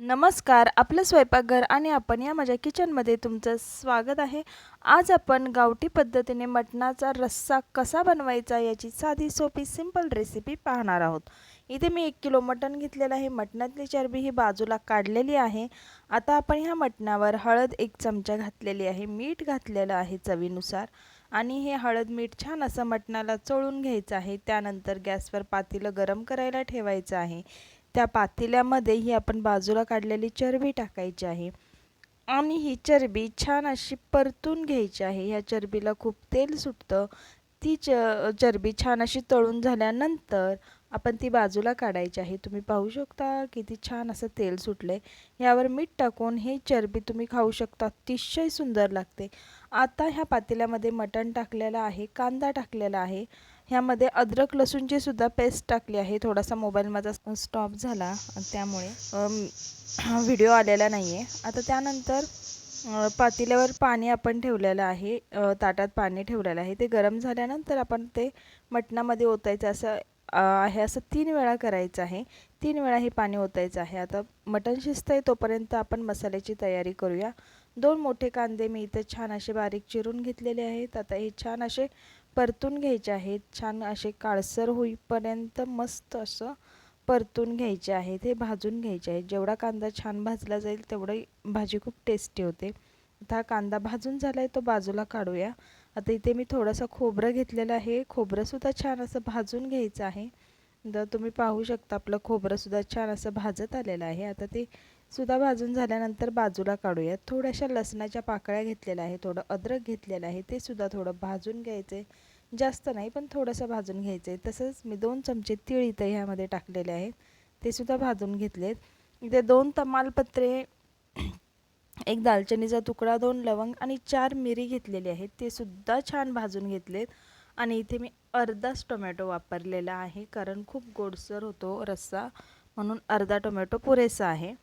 नमस्कार आपलं स्वयंपाकघर आणि आपण या माझ्या किचनमध्ये तुमचं स्वागत आहे. आज आपण गावठी पद्धतीने मटणाचा रस्सा कसा बनवायचा याची साधी सोपी सिंपल रेसिपी पाहणार आहोत. इथे मी एक किलो मटण घेतलेलं आहे. मटणातली चरबी ही बाजूला काढलेली आहे. आता आपण ह्या मटणावर हळद एक चमचा घातलेली आहे. मीठ घातलेलं आहे चवीनुसार आणि हे हळद मीठ छान असं मटणाला चोळून घ्यायचं आहे. त्यानंतर गॅसवर पातेलं गरम करायला ठेवायचं आहे. त्या पातेल्यामध्ये ही आपण बाजूला काढलेली चरबी टाकायची आहे. आणि ही चरबी छान अशी परतून घ्यायची आहे. ह्या चरबीला खूप तेल सुटतं. ती च चरबी छान अशी तळून झाल्यानंतर आपण ती बाजूला काढायची आहे. तुम्ही पाहू शकता किती छान असं तेल सुटलं आहे यावर मीठ टाकून ही चरबी तुम्ही खाऊ शकता. अतिशय सुंदर लागते. आता ह्या पातेल्यामध्ये मटण टाकलेलं आहे कांदा टाकलेला आहे. ह्यामध्ये अद्रक लसूणची सुद्धा पेस्ट टाकली आहे. थोडासा मोबाईल माझा स्टॉप झाला. त्यामुळे व्हिडिओ आलेला नाही आहे आता त्यानंतर पातेल्यावर पाणी आपण ठेवलेलं आहे. ताटात पाणी ठेवलेलं आहे. ते गरम झाल्यानंतर आपण ते मटणामध्ये ओतायचं असं आहे असं तीन वेळा करायचं आहे. तीन वेळा हे पाणी ओतायचं आहे. आता मटण शिजतं आहे तोपर्यंत आपण मसाल्याची तयारी करूया. दोन मोठे कांदे मी इथे छान असे बारीक चिरून घेतलेले आहेत. आता हे छान असे परतून घ्यायचे आहेत. छान असे काळसर होईपर्यंत मस्त असं परतून घ्यायचे आहेत. हे भाजून घ्यायचे आहेत. जेवढा कांदा छान भाजला जाईल तेवढी भाजी खूप टेस्टी होते. आता हा कांदा भाजून झाला आहे तो बाजूला काढूया. आता इथे मी थोडंसं खोबरं घेतलेलं आहे. खोबरंसुद्धा छान असं भाजून घ्यायचं आहे. तर तुम्ही पाहू शकता आपलं खोबरंसुद्धा छान असं भाजत आलेलं आहे. आता ते सुद्धा भाजून झाल्यानंतर बाजूला काढूयात. थोड्याशा लसणाच्या पाकळ्या घेतलेल्या आहे थोडं अद्रक घेतलेलं आहे ते सुद्धा थोडं भाजून घ्यायचं. जास्त नाही पण थोडंसं भाजून घ्यायचं. आहे तसंच मी दोन चमचे तीळ इथं ह्यामध्ये टाकलेले आहेत. ते सुद्धा भाजून घेतलेत. इथे दोन तमालपत्रे एक दालचिनीचा तुकडा दोन लवंग आणि चार मिरी घेतलेली आहेत. ते सुद्धा छान भाजून घेतलेत. आणि इथे मी अर्धाच टोमॅटो वापरलेला आहे कारण खूप गोडसर होतो रस्सा. म्हणून अर्धा टोमॅटो पुरेसा आहे.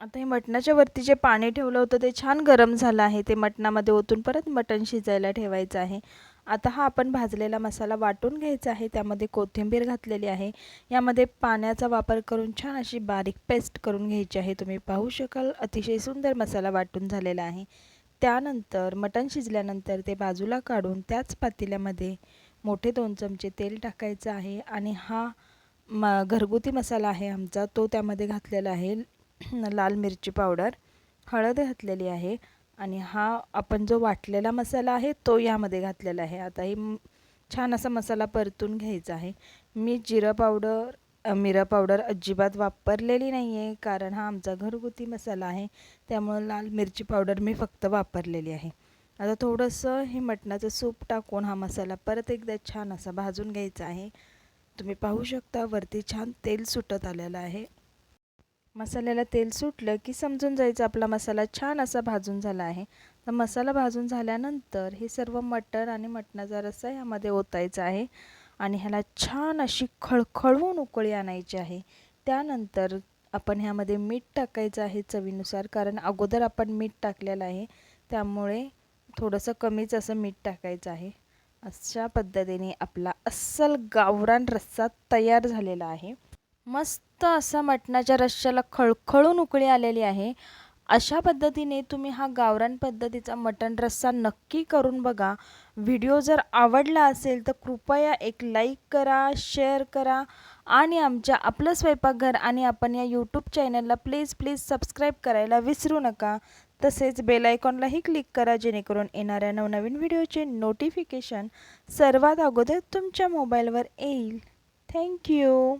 आता हे मटणाच्या वरती जे पाणी ठेवलं होतं ते छान गरम झालं आहे. ते मटणामध्ये ओतून परत मटण शिजायला ठेवायचं आहे. आता हा आपण भाजलेला मसाला वाटून घ्यायचा आहे. त्यामध्ये कोथिंबीर घातलेली आहे. यामध्ये पाण्याचा वापर करून छान अशी बारीक पेस्ट करून घ्यायची आहे. तुम्ही पाहू शकाल अतिशय सुंदर मसाला वाटून झालेला आहे. त्यानंतर मटण शिजल्यानंतर ते बाजूला काढून त्याच पातेल्यामध्ये मोठे दोन चमचे तेल टाकायचं आहे. आणि हा म घरगुती मसाला आहे आमचा. तो त्यामध्ये घातलेला आहे. लाल मिरची पावडर हळद घातलेली आहे आणि हा आपण जो वाटलेला मसाला आहे तो यामध्ये घातलेला आहे. आता हे छान असा मसाला परतून घ्यायचा आहे. मी जिरं पावडर मिरं पावडर अजिबात वापरलेली नाही आहे कारण हा आमचा घरगुती मसाला आहे. त्यामुळं लाल मिरची पावडर मी फक्त वापरलेली आहे. आता थोडंसं हे मटणाचं सूप टाकून हा मसाला परत एकदा छान असा भाजून घ्यायचा आहे. तुम्ही पाहू शकता वरती छान तेल सुटत आलेलं आहे. मसाल्याला तेल सुटलं की समजून जायचं आपला मसाला छान असा भाजून झाला आहे. तर मसाला भाजून झाल्यानंतर हे सर्व मटर आणि मटणाचा रस्सा ह्यामध्ये ओतायचा आहे आणि ह्याला छान अशी खळखळवून उकळी आणायची आहे. त्यानंतर आपण ह्यामध्ये मीठ टाकायचं आहे चवीनुसार कारण अगोदर आपण मीठ टाकलेलं आहे त्यामुळे थोडंसं कमीच असं मीठ टाकायचं आहे. अशा पद्धतीने आपला अस्सल गावरान रस्सा तयार झालेला आहे. मस्त असा मटणाच्या रश्श्याला खळखळून उकळी आलेली आहे. अशा पद्धतीने तुम्ही हा गावरान पद्धतीचा मटण रस्सा नक्की करून बघा. व्हिडिओ जर आवडला असेल तर कृपया एक लाईक करा शेअर करा आणि आमच्या आपलं स्वयंपाकघर आणि आपण या यूट्यूब चॅनलला प्लीज प्लीज सबस्क्राईब करायला विसरू नका. तसेच बेलायकॉनलाही क्लिक करा जेणेकरून येणाऱ्या नवनवीन व्हिडिओचे नोटिफिकेशन सर्वात अगोदर तुमच्या मोबाईलवर येईल. थँक्यू